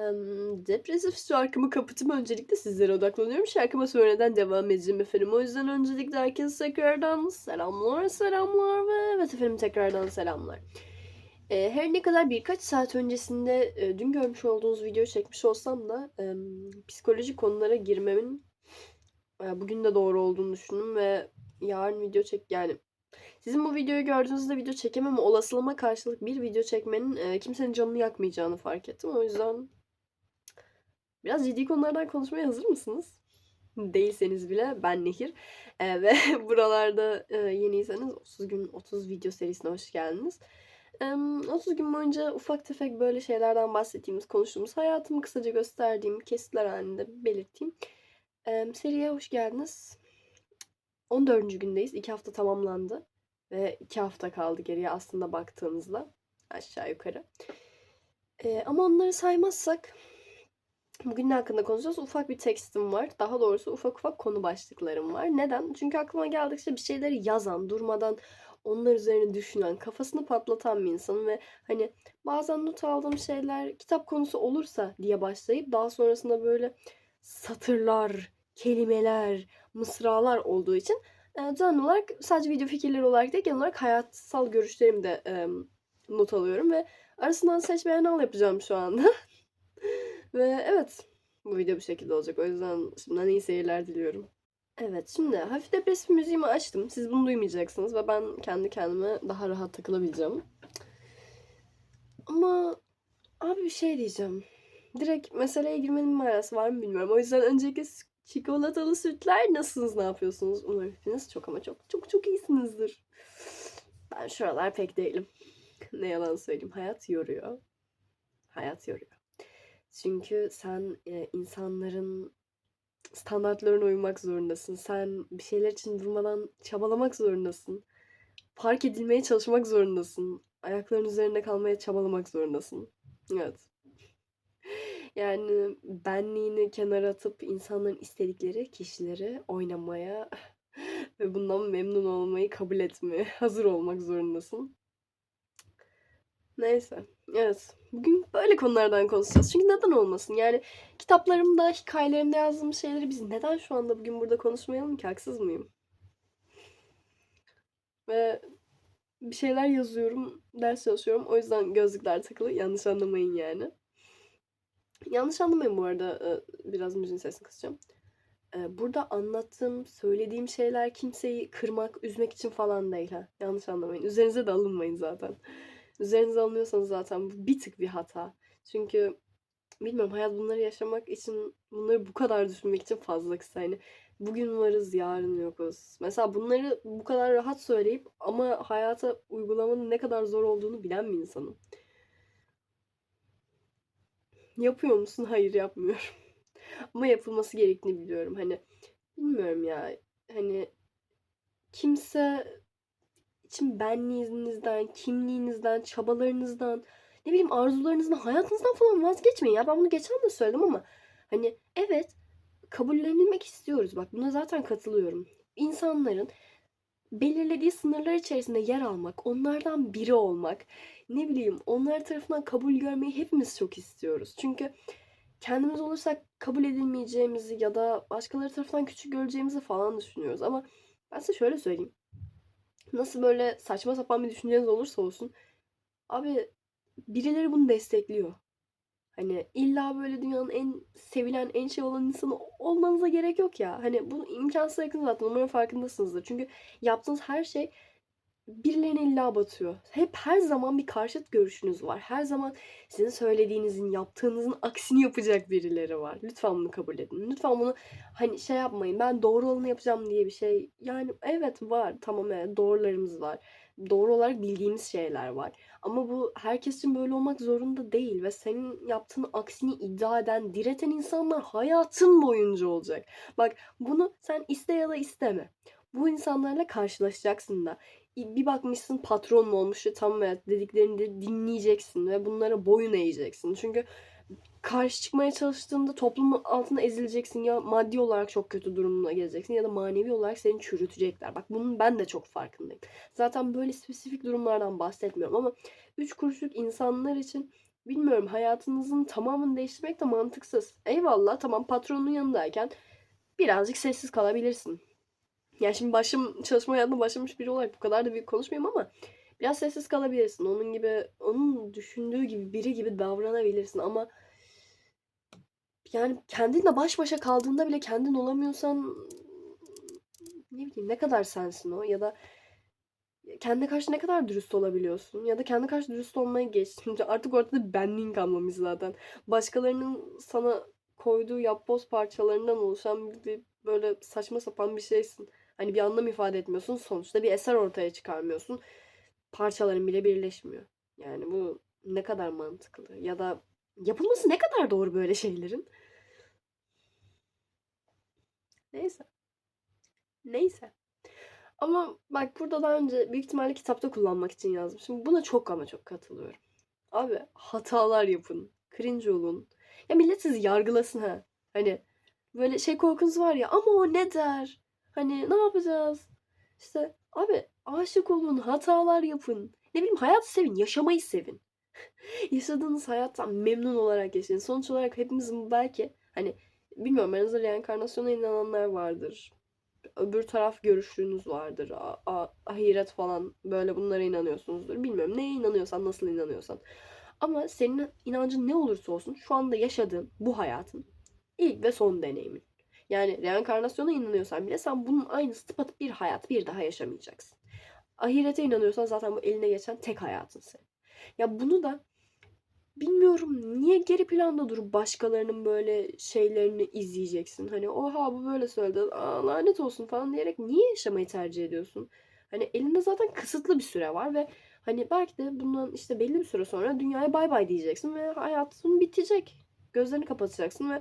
Emm, depresif şarkımı kapatıp öncelikle sizlere odaklanıyorum. Şarkıma sonradan devam edeceğim efendim. O yüzden öncelikle herkese tekrardan selamlar, selamlar ve evet efendim tekrardan selamlar. Eee, her ne kadar birkaç saat öncesinde, eee, dün görmüş olduğunuz videoyu çekmiş olsam da, emm, psikolojik konulara girmemin, eee, bugün de doğru olduğunu düşündüm ve yarın video çek yani sizin bu videoyu gördüğünüzde video çekememe olasılığıma karşılık bir video çekmenin, eee, kimsenin canını yakmayacağını fark ettim. O yüzden biraz ciddi konulardan konuşmaya hazır mısınız? Değilseniz bile ben Nehir, eee, ve buralarda, eee, yeniyseniz 30 gün 30 video serisine hoş geldiniz. Emm, 30 gün boyunca ufak tefek böyle şeylerden bahsettiğimiz, konuştuğumuz, hayatımı kısaca gösterdiğim, kesitler hâlinde belirttiğim, emm, seriye hoş geldiniz. 14. gündeyiz. 2 hafta tamamlandı ve 2 hafta kaldı geriye aslında baktığınızda aşağı yukarı. Eee, ama onları saymazsak bugün ne hakkında konuşacağız? Ufak bir tekstim var. Daha doğrusu ufak ufak konu başlıklarım var. Neden? Çünkü aklıma geldikçe bir şeyleri yazan, durmadan onlar üzerine düşünen, kafasını patlatan bir insanım ve hani bazen not aldığım şeyler kitap konusu olursa diye başlayıp daha sonrasında böyle satırlar, kelimeler, mısralar olduğu için, düzenli olarak sadece video fikirleri olarak değil genel olarak hayatsal görüşlerimi de, not alıyorum ve arasından seç beğen al yapacağım şu anda. Ve evet, bu video bu şekilde olacak. O yüzden şimdiden iyi seyirler diliyorum. Evet, şimdi hafif depresif müziğimi açtım. Siz bunu duymayacaksınız ve ben kendi kendime daha rahat takılabileceğim. Ama abi bir şey diyeceğim. Direkt meseleye girmenin manası var mı bilmiyorum. O yüzden öncelikle s çikolatalı sütler nasılsınız, ne yapıyorsunuz? Umarım hepiniz çok ama çok, çok çok iyisinizdir. Ben şu aralar pek değilim. Ne yalan söyleyeyim. Hayat yoruyor. Hayat yoruyor. Çünkü sen, eee, insanların standartlarına uymak zorundasın. Sen bir şeyler için durmadan çabalamak zorundasın. Fark edilmeye çalışmak zorundasın. Ayaklarının üzerinde kalmaya çabalamak zorundasın. Evet. Yani benliğini kenara atıp insanların istedikleri kişileri oynamaya ve bundan memnun olmayı kabul etmeye hazır olmak zorundasın. Neyse, evet. Bugün böyle konulardan konuşacağız. Çünkü neden olmasın? Yani kitaplarımda, hikâyelerimde yazdığım şeyleri biz neden şu anda bugün burada konuşmayalım ki? Haksız mıyım? Ve bir şeyler yazıyorum, ders çalışıyorum. O yüzden gözlükler takılı. Yanlış anlamayın yani. Yanlış anlamayın bu arada, eee, biraz müziğin sesini kısacağım. Eee, burada anlattığım, söylediğim şeyler kimseyi kırmak, üzmek için falan değil ha. Yanlış anlamayın. Üzerinize de alınmayın zaten. Üzerinize alınıyorsanız zaten bu bir tık bir hata. Çünkü bilmiyorum hayat bunları yaşamak için, bunları bu kadar düşünmek için fazla kısa. Hani bugün varız, yarın yokuz. Mesela bunları bu kadar rahat söyleyip ama hayata uygulamanın ne kadar zor olduğunu bilen bir insanım. Yapıyor musun? Hayır, yapmıyorum. Ama yapılması gerektiğini biliyorum. Hani bilmiyorum ya, hani kimse için benliğinizden, kimliğinizden, çabalarınızdan, ne bileyim arzularınızdan, hayatınızdan falan vazgeçmeyin ya. Ben bunu geçen de söyledim ama hani evet, kabullenilmek istiyoruz. Bak buna zaten katılıyorum. İnsanların belirlediği sınırlar içerisinde yer almak, onlardan biri olmak, ne bileyim onlar tarafından kabul görmeyi hepimiz çok istiyoruz. Çünkü kendimiz olursak kabul edilmeyeceğimizi ya da başkaları tarafından küçük görüleceğimizi falan düşünüyoruz. Ama ben size şöyle söyleyeyim. Nasıl böyle saçma sapan bir düşünceniz olursa olsun, abi birileri bunu destekliyor. Hani illa böyle dünyanın en sevilen, en şey olan insanı olmanıza gerek yok ya. Hani bu imkânsıza yakın zaten. Umarım farkındasınızdır. Çünkü yaptığınız her şey birilerine illa batıyor. Hep her zaman bir karşıt görüşünüz var. Her zaman sizin söylediğinizin, yaptığınızın aksini yapacak birileri var. Lütfen bunu kabul edin. Lütfen bunu hani şey yapmayın. Ben doğru olanı yapacağım diye bir şey. Yani evet var. Tamam evet doğrularımız var. Doğru olarak bildiğimiz şeyler var. Ama bu herkes için böyle olmak zorunda değil ve senin yaptığın aksini iddia eden, direten insanlar hayatın boyunca olacak. Bak bunu sen iste ya da isteme. Bu insanlarla karşılaşacaksın da. Bir bakmışsın patronun olmuş ve tamam evet dediklerini de dinleyeceksin ve bunlara boyun eğeceksin. Çünkü karşı çıkmaya çalıştığında toplumun altında ezileceksin. Ya maddi olarak çok kötü durumuna geleceksin ya da manevi olarak seni çürütecekler. Bak bunun ben de çok farkındayım. Zaten böyle spesifik durumlardan bahsetmiyorum ama 3 kuruşluk insanlar için bilmiyorum hayatınızın tamamını değiştirmek de mantıksız. Eyvallah tamam patronun yanındayken birazcık sessiz kalabilirsin. Yani şimdi başım çalışma hayatına başlamış biri olarak bu kadar da büyük konuşmayayım ama biraz sessiz kalabilirsin. Onun gibi onun düşündüğü gibi biri gibi davranabilirsin ama yani kendinle baş başa kaldığında bile kendin olamıyorsan ne bileyim ne kadar sensin o ya da kendine karşı ne kadar dürüst olabiliyorsun ya da kendi karşı dürüst olmayı geç. Artık ortada benliğin kalmamış zaten. Başkalarının sana koyduğu yapboz parçalarından oluşan bir böyle saçma sapan bir şeysin. Hani bir anlam ifade etmiyorsun. Sonuçta bir eser ortaya çıkarmıyorsun. Parçaların bile birleşmiyor. Yani bu ne kadar mantıklı ya da yapılması ne kadar doğru böyle şeylerin. Neyse. Neyse. Ama bak burada daha önce büyük ihtimalle kitapta kullanmak için yazmışım. Buna çok ama çok katılıyorum. Abi hatalar yapın. Cringe olun. Ya millet sizi yargılasın ha. Hani böyle şey korkunuz var ya ama o ne der? Hani ne yapacağız? İşte abi aşık olun, hatalar yapın. Ne bileyim hayatı sevin, yaşamayı sevin. Yaşadığınız hayattan memnun olarak yaşayın. Sonuç olarak hepimizin belki hani bilmiyorum aranızda reenkarnasyona inananlar vardır. Öbür taraf görüşünüz vardır. A- a- ahiret falan böyle bunlara inanıyorsunuzdur. Bilmiyorum neye inanıyorsan, nasıl inanıyorsan. Ama senin inancın ne olursa olsun şu anda yaşadığın bu hayatın ilk ve son deneyimin. Yani reenkarnasyona inanıyorsan bile sen bunun aynısı tıpatıp bir hayat bir daha yaşamayacaksın. Ahirete inanıyorsan zaten bu eline geçen tek hayatın senin. Ya bunu da bilmiyorum niye geri planda durup başkalarının böyle şeylerini izleyeceksin. Hani oha bu böyle söyledi aa, lanet olsun falan diyerek niye yaşamayı tercih ediyorsun? Hani elinde zaten kısıtlı bir süre var ve hani belki de bundan işte belli bir süre sonra dünyaya bay bay diyeceksin ve hayatın bitecek. Gözlerini kapatacaksın ve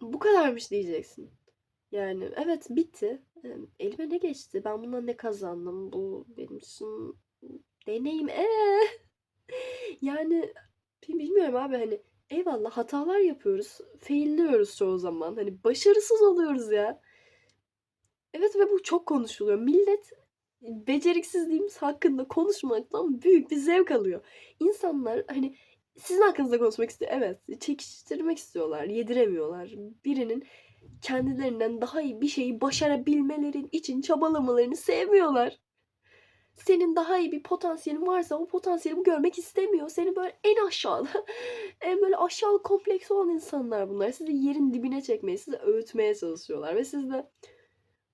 bu kadarmış diyeceksin. Yani evet bitti. Elime ne geçti? Ben bundan ne kazandım? Bu benim için deneyim. Ee? Yani bilmiyorum abi hani eyvallah hatalar yapıyoruz. Failliyoruz çoğu zaman. Hani başarısız oluyoruz ya. Evet ve bu çok konuşuluyor. Millet beceriksizliğimiz hakkında konuşmaktan büyük bir zevk alıyor. İnsanlar hani sizin hakkınızda konuşmak istiyor. Evet, çekiştirmek istiyorlar, yediremiyorlar. Birinin kendilerinden daha iyi bir şeyi başarabilmelerin için çabalamalarını sevmiyorlar. Senin daha iyi bir potansiyelin varsa o potansiyeli görmek istemiyor. Seni böyle en aşağıda, en böyle aşağılık kompleksi olan insanlar bunlar. Sizi yerin dibine çekmeye, sizi öğütmeye çalışıyorlar. Ve siz de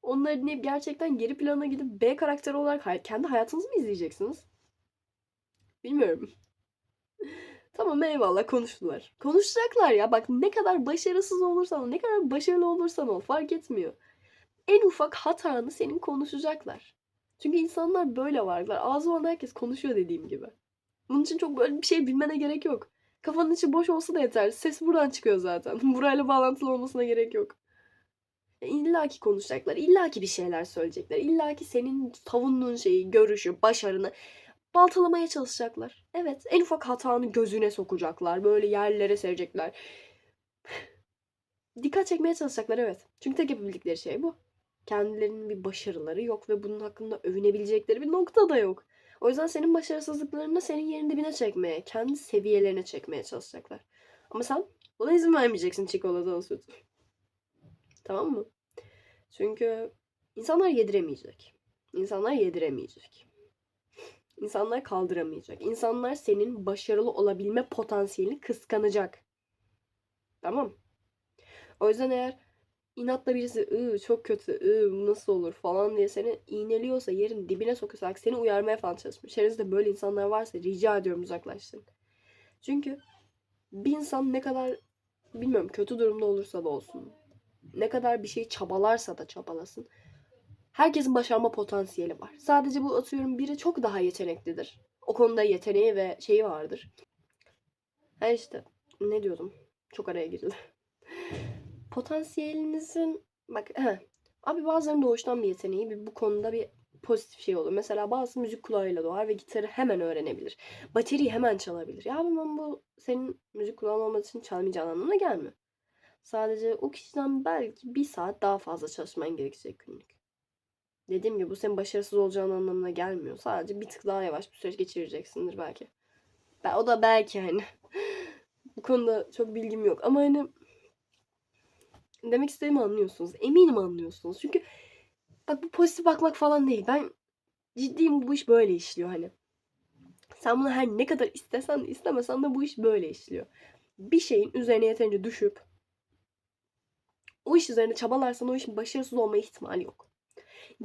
onları dinleyip gerçekten geri plana gidip B karakteri olarak kendi hayatınızı mı izleyeceksiniz? Bilmiyorum. Tamam eyvallah konuştular. Konuşacaklar ya. Bak ne kadar başarısız olursan ol, ne kadar başarılı olursan ol fark etmiyor. En ufak hatanı senin konuşacaklar. Çünkü insanlar böyle varlar. Ağzı olan herkes konuşuyor dediğim gibi. Bunun için çok böyle bir şey bilmene gerek yok. Kafanın içi boş olsa da yeter. Ses buradan çıkıyor zaten. Burayla bağlantılı olmasına gerek yok. İlla ki konuşacaklar. İlla ki bir şeyler söyleyecekler. İlla ki senin savunduğun şeyi, görüşü, başarını baltalamaya çalışacaklar. Evet, en ufak hatanı gözüne sokacaklar. Böyle yerlere serecekler. Dikkat çekmeye çalışacaklar evet. Çünkü tek yapabildikleri şey bu. Kendilerinin bir başarıları yok ve bunun hakkında övünebilecekleri bir nokta da yok. O yüzden senin başarısızlıklarını senin yerin dibine çekmeye, kendi seviyelerine çekmeye çalışacaklar. Ama sen buna izin vermeyeceksin çikolatalı süt. Tamam mı? Çünkü insanlar yediremeyecek. İnsanlar yediremeyecek. İnsanlar kaldıramayacak. İnsanlar senin başarılı olabilme potansiyelini kıskanacak. Tamam. O yüzden eğer inatla birisi ıı çok kötü, ıı nasıl olur falan diye seni iğneliyorsa yerin dibine sokuyorsa seni uyarmaya falan çalışmış. Çevrenizde böyle insanlar varsa rica ediyorum uzaklaştırın. Çünkü bir insan ne kadar bilmiyorum kötü durumda olursa da olsun. Ne kadar bir şey çabalarsa da çabalasın. Herkesin başarma potansiyeli var. Sadece bu atıyorum biri çok daha yeteneklidir. O konuda yeteneği ve şeyi vardır. Ha işte ne diyordum? Çok araya girdi. Potansiyelinizin bak he, abi bazılarının doğuştan bir yeteneği bir bu konuda bir pozitif şey olur. Mesela bazı müzik kulağıyla doğar ve gitarı hemen öğrenebilir. Bateriyi hemen çalabilir. Ya ben bu senin müzik kulağın olmadığı için çalmayacağın anlamına gelmiyor. Sadece o kişiden belki bir saat daha fazla çalışman gerekecek günlük. Dediğim gibi bu senin başarısız olacağın anlamına gelmiyor. Sadece bir tık daha yavaş bir süreç geçireceksindir belki. Ben, o da belki hani. Bu konuda çok bilgim yok ama hani demek istediğimi anlıyorsunuz. Eminim anlıyorsunuz. Çünkü bak bu pozitif bakmak falan değil. Ben ciddiyim bu iş böyle işliyor hani. Sen bunu her ne kadar istesen de istemesen de bu iş böyle işliyor. Bir şeyin üzerine yeterince düşüp o iş üzerine çabalarsan o işin başarısız olma ihtimali yok.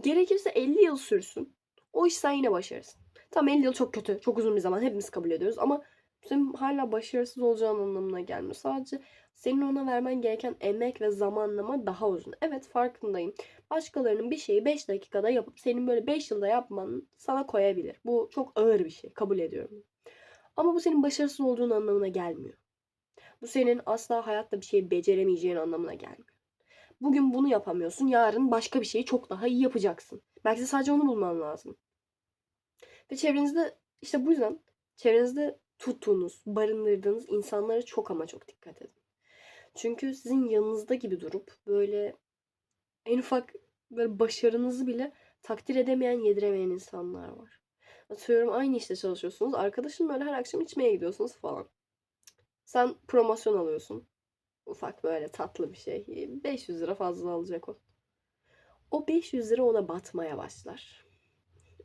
Gerekirse 50 yıl sürsün. O iş sen yine başarırsın. Tamam 50 yıl çok kötü. Çok uzun bir zaman. Hepimiz kabul ediyoruz. Ama senin hala başarısız olacağın anlamına gelmiyor. Sadece senin ona vermen gereken emek ve zamanlama daha uzun. Evet farkındayım. Başkalarının bir şeyi 5 dakikada yapıp senin böyle 5 yılda yapman sana koyabilir. Bu çok ağır bir şey. Kabul ediyorum. Ama bu senin başarısız olduğun anlamına gelmiyor. Bu senin asla hayatta bir şey beceremeyeceğin anlamına gelmiyor. Bugün bunu yapamıyorsun. Yarın başka bir şeyi çok daha iyi yapacaksın. Belki de sadece onu bulman lazım. Ve çevrenizde işte bu yüzden çevrenizde tuttuğunuz, barındırdığınız insanlara çok ama çok dikkat edin. Çünkü sizin yanınızda gibi durup böyle en ufak böyle başarınızı bile takdir edemeyen, yediremeyen insanlar var. Atıyorum aynı işte çalışıyorsunuz. Arkadaşın böyle her akşam içmeye gidiyorsunuz falan. Sen promosyon alıyorsun. Ufak böyle tatlı bir şey. 500 lira fazla alacak o. O 500 lira ona batmaya başlar.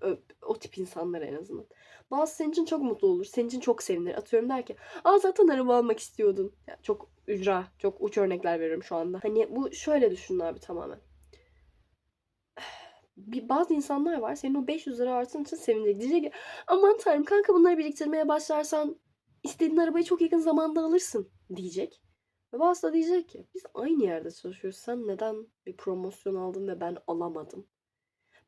O, o tip insanlar en azından. Bazı senin için çok mutlu olur. Senin için çok sevinir. Atıyorum der ki Aa zaten araba almak istiyordun. Ya çok ücra, çok uç örnekler veriyorum şu anda. Hani bu şöyle düşünün abi tamamen. Bir, bazı insanlar var senin o 500 lira arttığın için sevinecek. Diyecek ki aman tanrım kanka bunları biriktirmeye başlarsan istediğin arabayı çok yakın zamanda alırsın diyecek. Ve bazısı da diyecek ki biz aynı yerde çalışıyoruz. Sen neden bir promosyon aldın ve ben alamadım?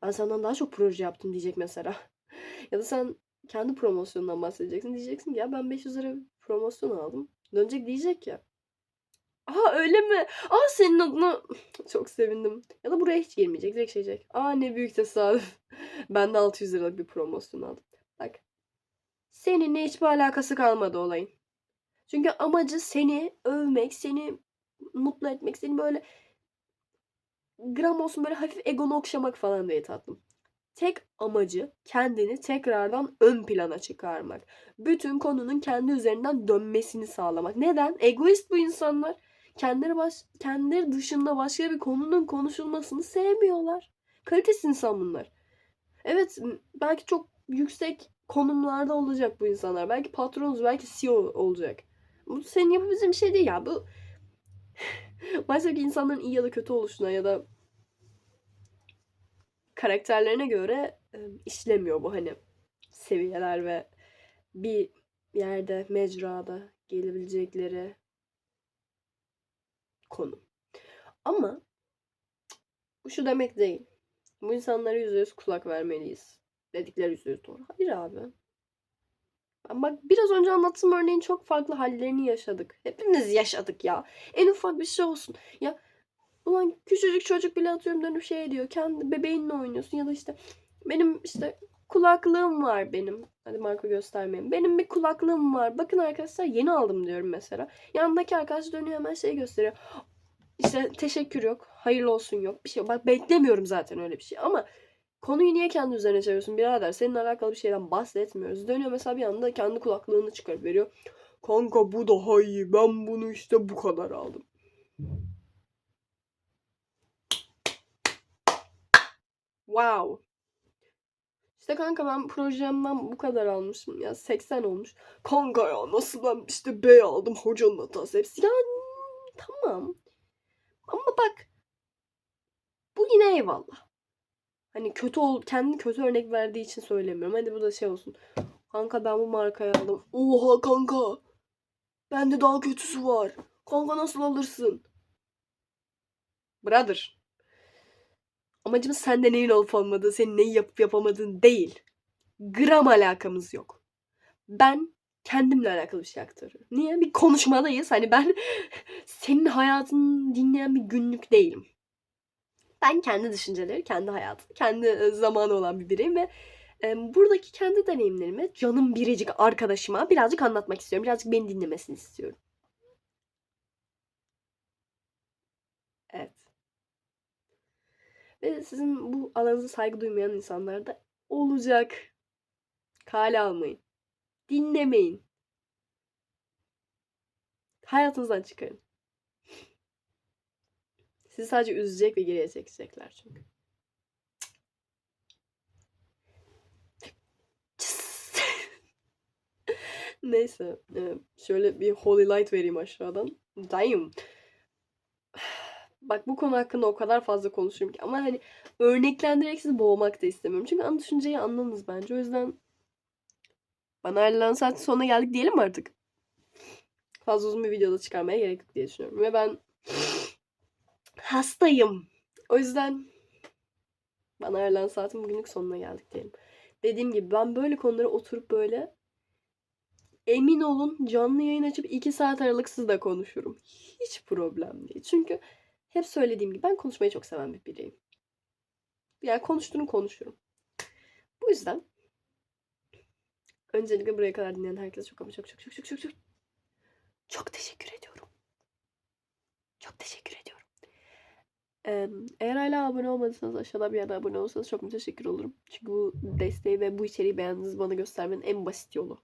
Ben senden daha çok proje yaptım diyecek mesela. ya da sen kendi promosyonundan bahsedeceksin. Diyeceksin ki ya ben 500 lira promosyon aldım. Dönecek diyecek ya. Aa öyle mi? Aa senin adına çok sevindim. Ya da buraya hiç girmeyecek. Direkt şey diyecek. Aa ne büyük tesadüf. ben de 600 liralık bir promosyon aldım. Bak. Seninle hiçbir alakası kalmadı olayın. Çünkü amacı seni övmek, seni mutlu etmek, seni böyle gram olsun böyle hafif egonu okşamak falan diye tatlım. Tek amacı kendini tekrardan ön plana çıkarmak. Bütün konunun kendi üzerinden dönmesini sağlamak. Neden? Egoist bu insanlar. Kendileri, baş, kendileri dışında başka bir konunun konuşulmasını sevmiyorlar. Kalitesiz insan bunlar. Evet belki çok yüksek konumlarda olacak bu insanlar. Belki patronuz, belki CEO olacak. Bu senin yapabileceğin bir şey değil ya. Bu maalesef ki insanların iyi ya da kötü oluşuna ya da karakterlerine göre işlemiyor bu hani seviyeler ve bir yerde mecrada gelebilecekleri konu. Ama bu şu demek değil. Bu insanlara yüzde yüz kulak vermeliyiz. Dedikleri yüzde yüz doğru. Hayır abi. Bak biraz önce anlattığım örneğin çok farklı hallerini yaşadık. Hepimiz yaşadık ya. En ufak bir şey olsun. Ya ulan küçücük çocuk bile atıyorum dönüp şey diyor. Kendi bebeğinle oynuyorsun ya da işte benim işte kulaklığım var benim. Hadi marka göstermeyeyim. Benim bir kulaklığım var. Bakın arkadaşlar yeni aldım diyorum mesela. Yanındaki arkadaş dönüyor hemen şey gösteriyor. İşte teşekkür yok. Hayırlı olsun yok. Bir şey yok. Bak beklemiyorum zaten öyle bir şey. Ama Konuyu niye kendi üzerine çeviriyorsun birader? Seninle alakalı bir şeyden bahsetmiyoruz. Dönüyor mesela bir anda kendi kulaklığını çıkarıp veriyor. Kanka bu daha iyi. Ben bunu işte bu kadar aldım. Wow. İşte kanka ben projemden bu kadar almışım ya 80 olmuş. Kanka ya nasıl ben işte B aldım hocanın hatası hepsi. Ya tamam. Ama bak bu yine eyvallah. Hani kötü ol kendi kötü örnek verdiği için söylemiyorum. Hadi bu da şey olsun. Kanka ben bu markayı aldım. Oha kanka. Bende daha kötüsü var. Kanka nasıl alırsın? Brother. Amacımız sende neyin olup olmadığı, senin neyi yapıp yapamadığın değil. Gram alakamız yok. Ben kendimle alakalı bir şey aktarıyorum. Niye? Bir konuşmadayız. Hani ben senin hayatını dinleyen bir günlük değilim. Ben kendi düşünceleri, kendi hayatım, kendi zamanı olan bir bireyim ve buradaki kendi deneyimlerimi canım biricik arkadaşıma birazcık anlatmak istiyorum. Birazcık beni dinlemesini istiyorum. Evet. Ve sizin bu alanınıza saygı duymayan insanlar da olacak. Kale almayın. Dinlemeyin. Hayatınızdan çıkarın. Sizi sadece üzecek ve geriye çekecekler çünkü. Neyse. e, Şöyle bir holy light vereyim aşağıdan. Damn. Bak bu konu hakkında o kadar fazla konuşuyorum ki. Ama hani örneklendirerek sizi boğmak da istemiyorum. Çünkü ana düşünceyi anladınız bence. O yüzden bana ayrılan saatin sonuna geldik diyelim mi artık? Fazla uzun bir videoda çıkarmaya gerek yok diye düşünüyorum. Ve ben hastayım. O yüzden bana ayrılan saatin bugünlük sonuna geldik diyelim. Dediğim gibi ben böyle konulara oturup böyle emin olun canlı yayın açıp 2 saat aralıksız da konuşurum. Hiç problem değil. Çünkü hep söylediğim gibi ben konuşmayı çok seven bir bireyim. Yani konuştuğunu konuşurum. Bu yüzden öncelikle buraya kadar dinleyen herkese çok ama çok çok çok çok çok çok çok teşekkür ediyorum. Çok teşekkür ediyorum. Eğer hala abone olmadıysanız aşağıda bir yerde abone olursanız çok müteşekkir olurum. Çünkü bu desteği ve bu içeriği beğendiğinizi bana göstermenin en basit yolu.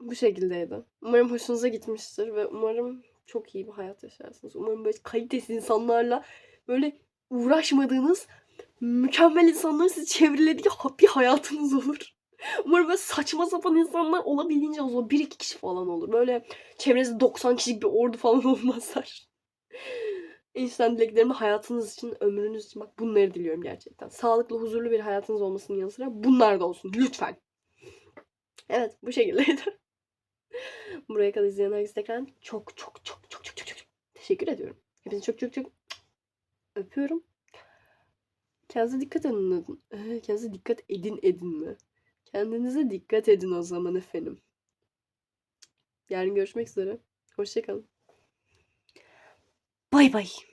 Bu şekildeydi. Umarım hoşunuza gitmiştir ve umarım çok iyi bir hayat yaşarsınız. Umarım böyle kalitesiz insanlarla böyle uğraşmadığınız mükemmel insanların sizi çevrelediği bir hayatınız olur. Umarım böyle saçma sapan insanlar olabildiğince az olur. Bir iki kişi falan olur. Böyle çevrenizde 90 kişilik bir ordu falan olmazlar. En dileklerimi hayatınız için, ömrünüz için bak bunları diliyorum gerçekten. Sağlıklı, huzurlu bir hayatınız olmasının yanı sıra bunlar da olsun lütfen. Evet bu şekildeydi. Buraya kadar izleyen herkese tekrar çok çok çok çok çok çok çok teşekkür ediyorum. Hepinizi çok çok çok öpüyorum. Kendinize dikkat edin. Ee, kendinize dikkat edin edin mi? Kendinize dikkat edin o zaman efendim. Yarın görüşmek üzere. Hoşçakalın. Bay bay.